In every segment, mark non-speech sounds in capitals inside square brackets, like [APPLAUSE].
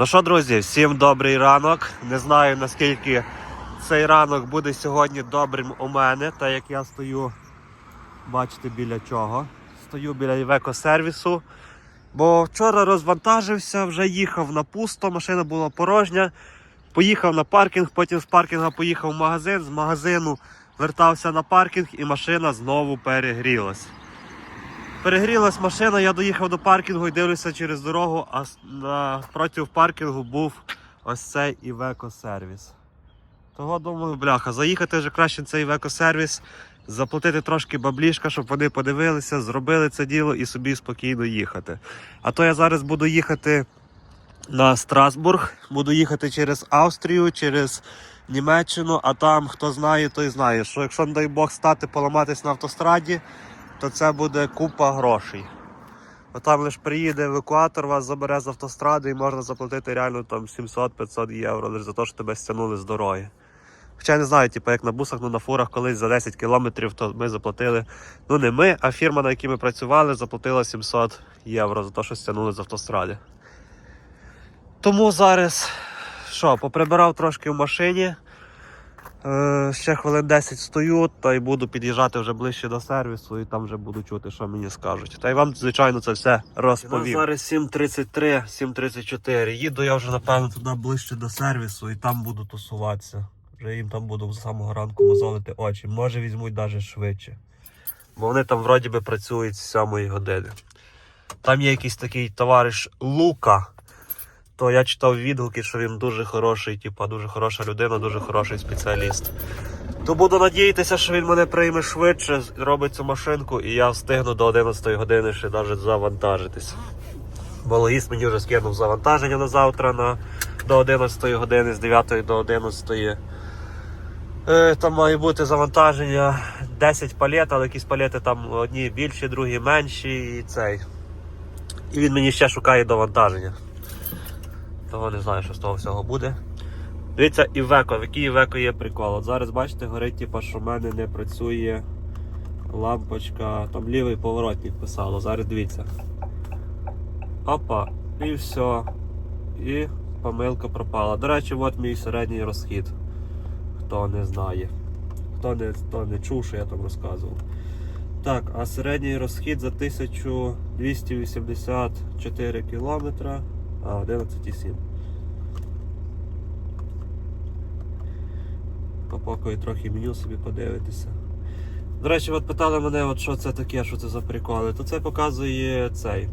Ну що, друзі, всім добрий ранок. Не знаю наскільки цей ранок буде сьогодні добрим у мене, так як я стою, бачите, біля чого. Стою біля Івеко сервісу. Бо вчора розвантажився, вже їхав на пусто, машина була порожня. Поїхав на паркінг, потім з паркінга поїхав в магазин, з магазину вертався на паркінг і машина знову перегрілась. Перегрілась машина, я доїхав до паркінгу і дивлюся через дорогу, а напроти паркінгу був ось цей Iveco сервіс. Того думаю, бляха, заїхати вже краще в цей Iveco сервіс, заплатити трошки баблішка, щоб вони подивилися, зробили це діло і собі спокійно їхати. А то я зараз буду їхати на Страсбург, буду їхати через Австрію, через Німеччину, а там хто знає, той знає, що якщо, не дай Бог, стати поламатись на автостраді, то це буде купа грошей. Бо там лише приїде евакуатор, вас забере з автостради і можна заплатити реально там 700-500 євро лише за те, що тебе стягнули з дороги. Хоча я не знаю, типу, як на бусах, ну на фурах колись за 10 кілометрів, то ми заплатили. Ну не ми, а фірма, на якій ми працювали, заплатила 700 євро за те, що стягнули з автостради. Тому зараз що, поприбирав трошки в машині. Е, ще хвилин 10 стою, та й буду під'їжджати вже ближче до сервісу і там вже буду чути, що мені скажуть. Та й вам, звичайно, це все розповім. Зараз 7.33, 7.34. Їду я вже, напевно, туди ближче до сервісу і там буду тусуватися. Вже їм там буду з самого ранку мозолити очі. Може візьмуть навіть швидше. Бо вони там вроді би працюють з 7 години. Там є якийсь такий товариш Лука. То я читав відгуки, що він дуже хороший, типа дуже хороша людина, дуже хороший спеціаліст. То буду надіятися, що він мене прийме швидше, робить цю машинку, і я встигну до 11 години ще навіть завантажитись. Бо логіст мені вже скинув завантаження на завтра на, до 11 години, з 9 до 11. Е, Там має бути завантаження 10 палет, але якісь палети там одні більші, другі менші і цей. І він мені ще шукає довантаження. Того не знаю, що з того всього буде. Дивіться, Івеко, в якій Івеко є прикол. От зараз бачите, горить, типу, що в мене не працює лампочка, там лівий поворотник писало. Зараз дивіться. Опа, і все. І помилка пропала. До речі, от мій середній розхід. Хто не знає. Хто не, хто не чув, що я там розказував. Так, а середній розхід за 1284 кілометра. А, 11,7. Попокою трохи меню собі подивитися. До речі, от питали мене, от що це таке, що це за приколи. То це показує цей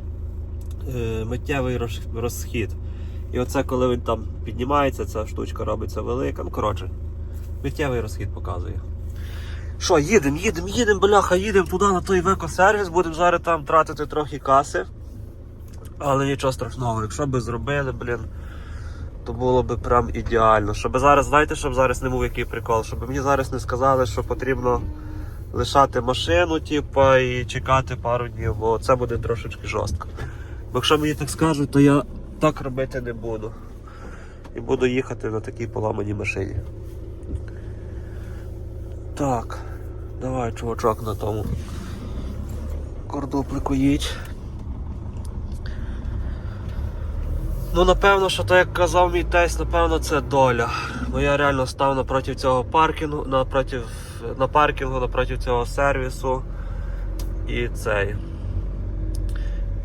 е, миттєвий розхід. І оце коли він там піднімається, ця штучка робиться велика. Ну, коротше, миттєвий розхід показує. Що, їдемо, їдемо, їдемо, бляха, їдемо туди на той векосервіс, будемо зараз там тратити трохи каси. Але нічого страшного, якщо би зробили, блін, то було б прям ідеально. Щоб зараз, знаєте, щоб зараз не був який прикол, щоб мені зараз не сказали, що потрібно лишати машину, типа, і чекати пару днів, бо це буде трошечки жорстко. Бо якщо мені так скажуть, то я так робити не буду. І буду їхати на такій поламаній машині. Так, давай, чувачок, на тому кордоплику їдь. Ну, напевно, що так як казав мій тесть, напевно, це доля. Бо я реально став напроти цього паркінгу, напроти, на паркінгу, напроти цього сервісу. І цей.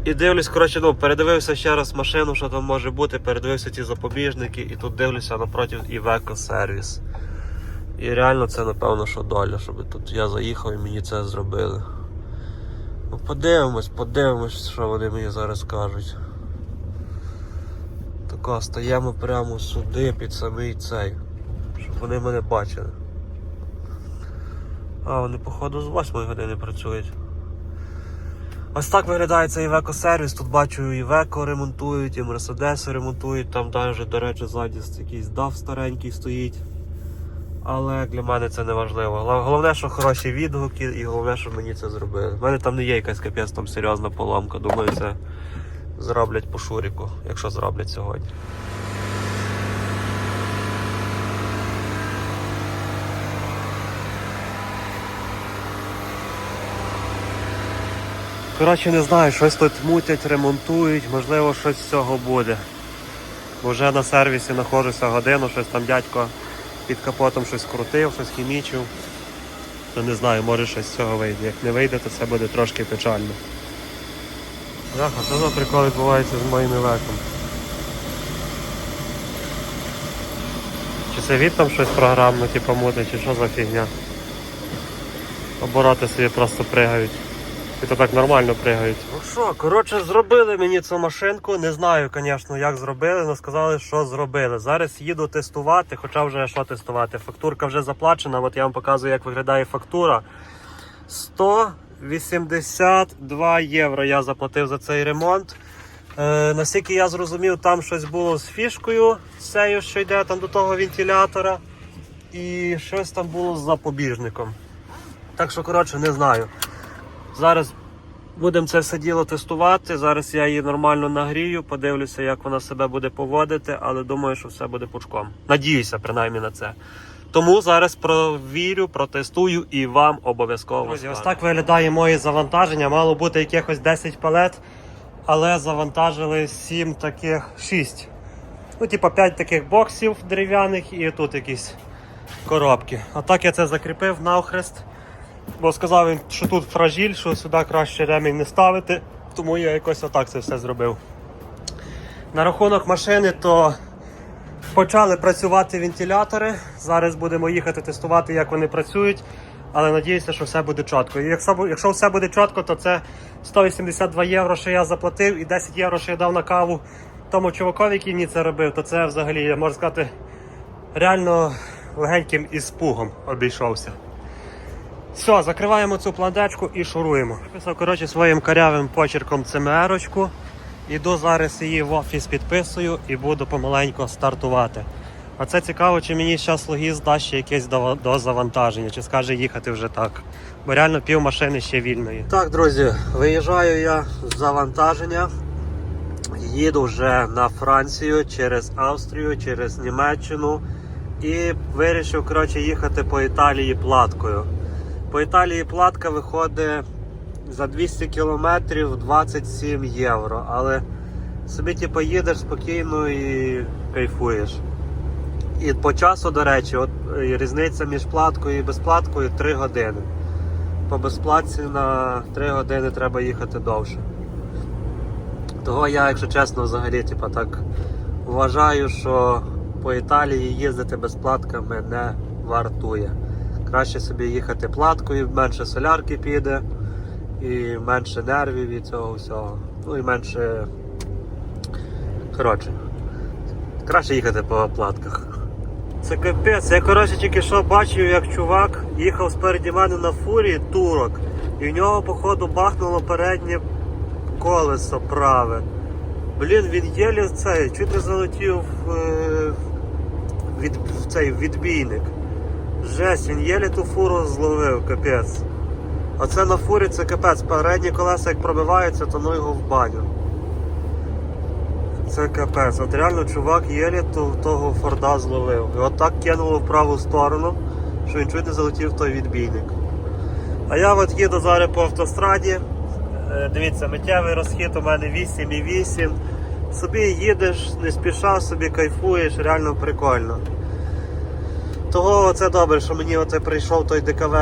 І дивлюсь, коротше, ну, передивився ще раз машину, що там може бути, передивився ці запобіжники, і тут дивлюся напроти Iveco сервіс. І реально це, напевно, що доля, щоб тут я заїхав і мені це зробили. Ну, подивимось, подивимось, що вони мені зараз кажуть. Тако, стаємо прямо сюди під самий цей, щоб вони мене бачили. А, вони походу з 8 години працюють. Ось так виглядає цей Iveco сервіс. Тут бачу Iveco ремонтують, і Mercedes ремонтують, там навіть, до речі, ззаді якийсь DAF старенький стоїть. Але для мене це не важливо. Головне, що хороші відгуки, і головне, що мені це зробили. У мене там не є якась капець там серйозна поломка. Думаю, це зроблять по шуріку, якщо зроблять сьогодні. Коротше, не знаю, щось тут мутять, ремонтують, можливо, щось з цього буде. Бо вже на сервісі знаходжуся годину, щось там дядько під капотом щось крутив, щось хімічив. То не знаю, може щось з цього вийде. Як не вийде, то це буде трошки печально. Яха, що за прикол відбувається з моїм веком? Чи це від там щось програмне, типу мути, чи що за фігня? Обороти собі просто пригають. І то так нормально пригають. Ну що, коротше, зробили мені цю машинку. Не знаю, звісно, як зробили, але сказали, що зробили. Зараз їду тестувати, хоча вже що тестувати. Фактурка вже заплачена. От я вам показую, як виглядає фактура. 182 євро я заплатив за цей ремонт. Е, наскільки я зрозумів, там щось було з фішкою, цією, що йде там до того вентилятора. І щось там було з запобіжником. Так що, коротше, не знаю. Зараз будемо це все діло тестувати. Зараз я її нормально нагрію, подивлюся, як вона себе буде поводити, але думаю, що все буде пучком. Надіюся, принаймні на це. Тому зараз провірю, протестую і вам обов'язково. Друзі, ось так виглядає моє завантаження. Мало бути якихось 10 палет, але завантажили 7 таких 6. Ну, типа 5 таких боксів дерев'яних і тут якісь коробки. А так я це закріпив навхрест. Бо сказав він, що тут фражіль, що сюди краще ремінь не ставити, тому я якось отак це все зробив. На рахунок машини, то почали працювати вентилятори. Зараз будемо їхати тестувати, як вони працюють. Але надіюся, що все буде чітко. І якщо, все буде чітко, то це 182 євро, що я заплатив, і 10 євро, що я дав на каву тому чувакові, який мені це робив, то це взагалі, я можу сказати, реально легеньким іспугом обійшовся. Все, закриваємо цю пландечку і шуруємо. Писав коротше своїм карявим почерком ЦМРочку. Іду зараз її в офіс підписую і буду помаленько стартувати. А це цікаво, чи мені зараз логіст дасть ще якесь до, завантаження, чи скаже їхати вже так. Бо реально пів машини ще вільної. Так, друзі, виїжджаю я з завантаження. Їду вже на Францію через Австрію, через Німеччину і вирішив коротше, їхати по Італії платкою. По Італії платка виходить за 200 кілометрів 27 євро. Але собі типу, їдеш спокійно і кайфуєш. І по часу, до речі, от е, різниця між платкою і безплаткою 3 години. По безплатці на 3 години треба їхати довше. Того я, якщо чесно, взагалі, типу, так вважаю, що по Італії їздити безплатками не вартує. Краще собі їхати платкою, менше солярки піде, і менше нервів від цього всього. Ну і менше. Коротше, краще їхати по платках. Це капець. Я коротше тільки що бачив, як чувак їхав спереді мене на фурі турок, і в нього, походу, бахнуло переднє колесо праве. Блін, він єлі цей, чуть не залетів е, від, в цей відбійник. Жесть, він єлі ту фуру зловив, капець. Оце на фурі це капець. Передні колеса як пробиваються, то ну його в баню. Це капець. От реально чувак єлі того форда зловив. І от так кинуло в праву сторону, що він чуть не залетів той відбійник. А я от їду зараз по автостраді. Е, Дивіться, миттєвий розхід у мене 8,8. Собі їдеш, не спіша, собі кайфуєш, реально прикольно. Того це добре, що мені оце прийшов той ДКВ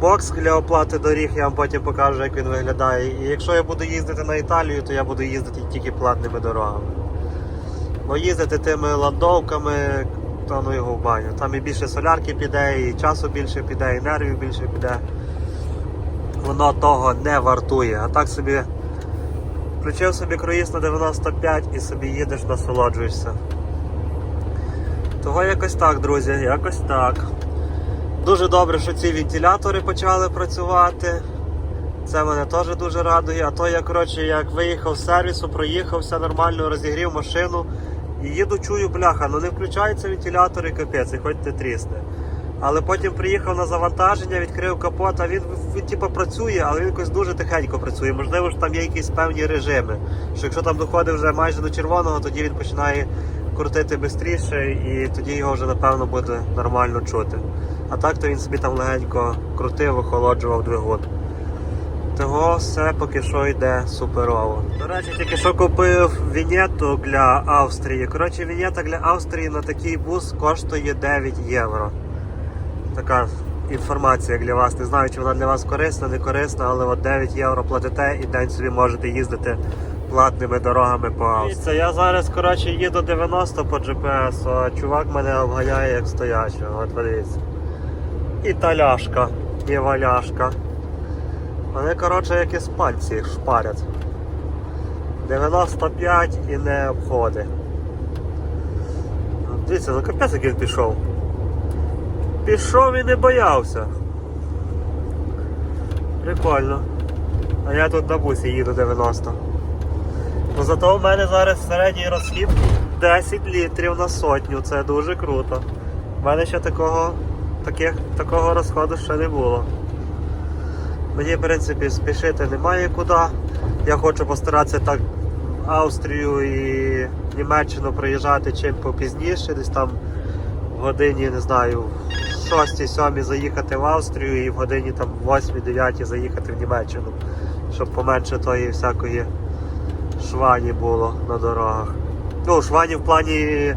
бокс для оплати доріг, я вам потім покажу, як він виглядає. І якщо я буду їздити на Італію, то я буду їздити тільки платними дорогами. Бо їздити тими ландовками, то ну його в баню. Там і більше солярки піде, і часу більше піде, і нервів більше піде. Воно того не вартує. А так собі включив собі круїз на 95 і собі їдеш, насолоджуєшся. Того якось так, друзі, якось так. Дуже добре, що ці вентилятори почали працювати. Це мене теж дуже радує. А то я, коротше, як виїхав з сервісу, проїхав, все нормально, розігрів машину. І їду, чую, бляха, ну не включаються вентилятори, капець, і хоч ти трісне. Але потім приїхав на завантаження, відкрив капот, а він, він типу, працює, але він якось дуже тихенько працює. Можливо, ж там є якісь певні режими. Що якщо там доходить вже майже до червоного, тоді він починає крутити швидше і тоді його вже напевно буде нормально чути. А так то він собі там легенько крутив, охолоджував двигун. Того все поки що йде суперово. До речі, тільки що купив вінєту для Австрії. Коротше, вінєта для Австрії на такий бус коштує 9 євро. Така інформація для вас. Не знаю, чи вона для вас корисна, не корисна, але от 9 євро платите і день собі можете їздити платними дорогами по Австрії. Я зараз коротше їду 90 по GPS, а чувак мене обганяє як стоячого. От подивіться. І таляшка, і валяшка. Вони, коротше, як із пальці шпарять. 95 і не обходить. Дивіться, за капець як він пішов. Пішов і не боявся. Прикольно. А я тут на бусі їду 90. Ну зато в мене зараз середній розхід 10 літрів на сотню. Це дуже круто. У мене ще такого, таких, такого розходу ще не було. Мені, в принципі, спішити немає куди. Я хочу постаратися так Австрію і Німеччину приїжджати чим попізніше, десь там в годині, не знаю, в 6-7 заїхати в Австрію і в годині там 8-9 заїхати в Німеччину, щоб поменше тої всякої швані було на дорогах. Ну, швані в плані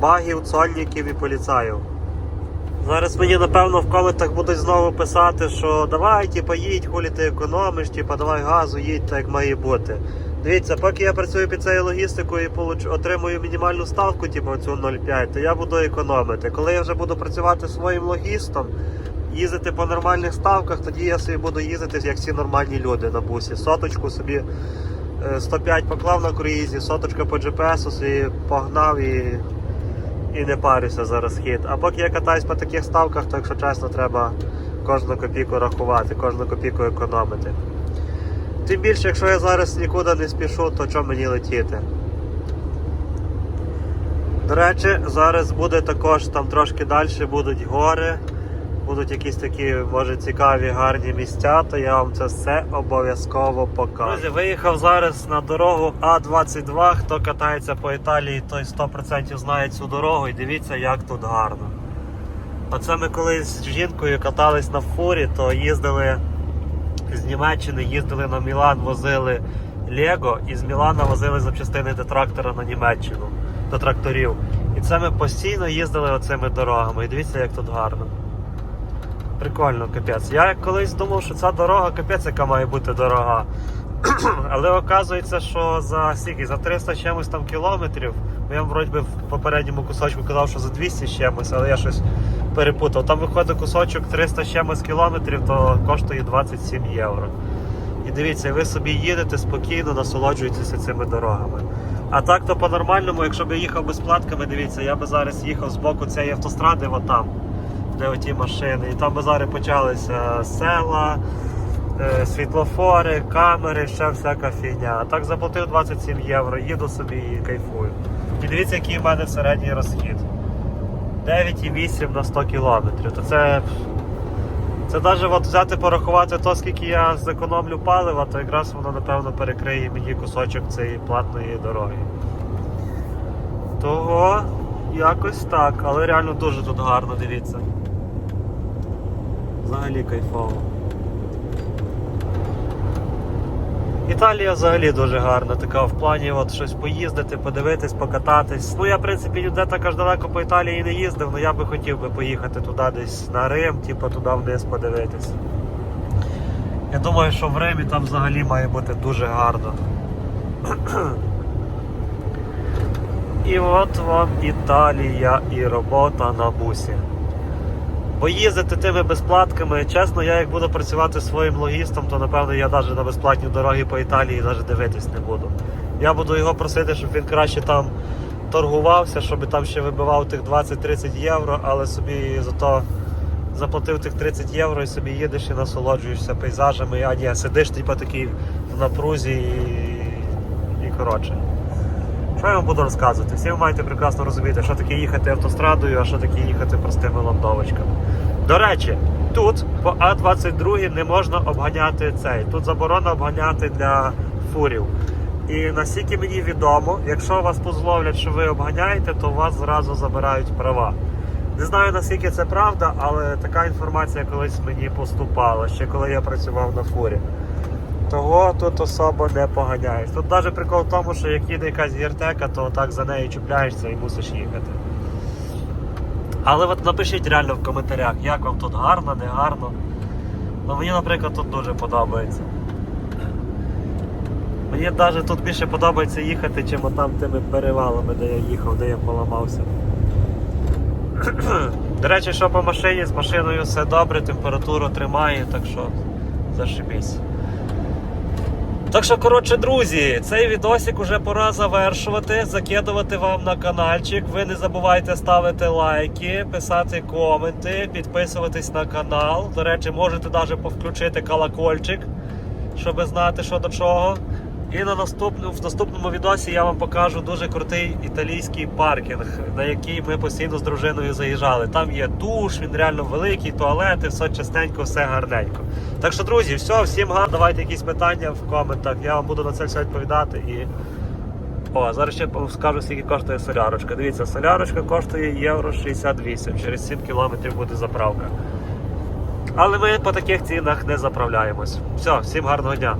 багів, цольників і поліцаїв. Зараз мені напевно в коментах будуть знову писати, що давай, типа, їдь, хулі ти економиш, типа, давай газу, їдь так як має бути. Дивіться, поки я працюю під цією логістикою і получ... отримую мінімальну ставку, типу цю 0,5, то я буду економити. Коли я вже буду працювати своїм логістом, їздити по нормальних ставках, тоді я собі буду їздити як всі нормальні люди на бусі. Соточку собі 105 поклав на круїзі, соточка по GPS собі погнав і і не парюся за розхід. А поки я катаюсь по таких ставках, то якщо чесно, треба кожну копійку рахувати, кожну копійку економити. Тим більше, якщо я зараз нікуди не спішу, то чому мені летіти? До речі, зараз буде також там трошки далі будуть гори, будуть якісь такі, може, цікаві, гарні місця, то я вам це все обов'язково покажу. Друзі, виїхав зараз на дорогу А22. Хто катається по Італії, той 100% знає цю дорогу і дивіться, як тут гарно. Оце ми колись з жінкою катались на фурі, то їздили з Німеччини, їздили на Мілан, возили Лего і з Мілана возили запчастини до трактора на Німеччину, до тракторів. І це ми постійно їздили оцими дорогами. І дивіться, як тут гарно. Прикольно, капець. Я колись думав, що ця дорога капець, яка має бути дорога. [CLEARS THROAT] Але оказується, що за скільки, за 300 чимось там кілометрів. бо Я вроді би в попередньому кусочку казав, що за 200 чимось, але я щось перепутав. Там виходить кусочок 300 чимось кілометрів, то коштує 27 євро. І дивіться, ви собі їдете спокійно, насолоджуєтеся цими дорогами. А так то по-нормальному, якщо б я їхав без платками, дивіться, я би зараз їхав з боку цієї автостради, отам, де оті машини. І там зараз почалися села, е, світлофори, камери, ще всяка фігня. А так заплатив 27 євро, їду собі і кайфую. І дивіться, який в мене середній розхід. 9,8 на 100 кілометрів. То це. Це навіть от взяти порахувати то, скільки я зекономлю палива, то якраз воно напевно перекриє мені кусочок цієї платної дороги. Того якось так, але реально дуже тут гарно, дивіться. Взагалі кайфово. Італія взагалі дуже гарна, така в плані от щось поїздити, подивитись, покататись. Ну я в принципі ніде так аж далеко по Італії не їздив, але я би хотів би поїхати туди десь на Рим, типу туди вниз подивитись. Я думаю, що в Римі там взагалі має бути дуже гарно. [CLEARS THROAT] І от вам Італія і робота на бусі. Бо їздити тими безплатками, чесно, я як буду працювати своїм логістом, то напевно я навіть на безплатні дороги по Італії навіть дивитись не буду. Я буду його просити, щоб він краще там торгувався, щоб там ще вибивав тих 20-30 євро, але собі зато заплатив тих 30 євро і собі їдеш і насолоджуєшся пейзажами, а ні, сидиш типу такий в напрузі і, і коротше. Що я вам буду розказувати? Всі ви маєте прекрасно розуміти, що таке їхати автострадою, а що таке їхати простими ландовочками. До речі, тут по А22 не можна обганяти цей. Тут заборона обганяти для фурів. І наскільки мені відомо, якщо вас позловлять, що ви обганяєте, то вас зразу забирають права. Не знаю наскільки це правда, але така інформація колись мені поступала, ще коли я працював на фурі. того тут особо не поганяєш. Тут навіть прикол в тому, що як їде якась гіртека, то так за нею чіпляєшся і мусиш їхати. Але от напишіть реально в коментарях, як вам тут гарно, не гарно. Ну, мені, наприклад, тут дуже подобається. Мені навіть тут більше подобається їхати, чим отам тими перевалами, де я їхав, де я поламався. До речі, що по машині, з машиною все добре, температуру тримає, так що зашибісь. Так що, коротше, друзі, цей відосик уже пора завершувати, закидувати вам на каналчик. Ви не забувайте ставити лайки, писати коменти, підписуватись на канал. До речі, можете навіть повключити колокольчик, щоб знати, що до чого. І на наступну, в наступному відосі я вам покажу дуже крутий італійський паркінг, на який ми постійно з дружиною заїжджали. Там є душ, він реально великий, туалети, все частенько, все гарненько. Так що, друзі, все, всім гарно. Давайте якісь питання в коментах. Я вам буду на це все відповідати. І... О, зараз ще скажу, скільки коштує солярочка. Дивіться, солярочка коштує євро 68. Через 7 кілометрів буде заправка. Але ми по таких цінах не заправляємось. Все, всім гарного дня.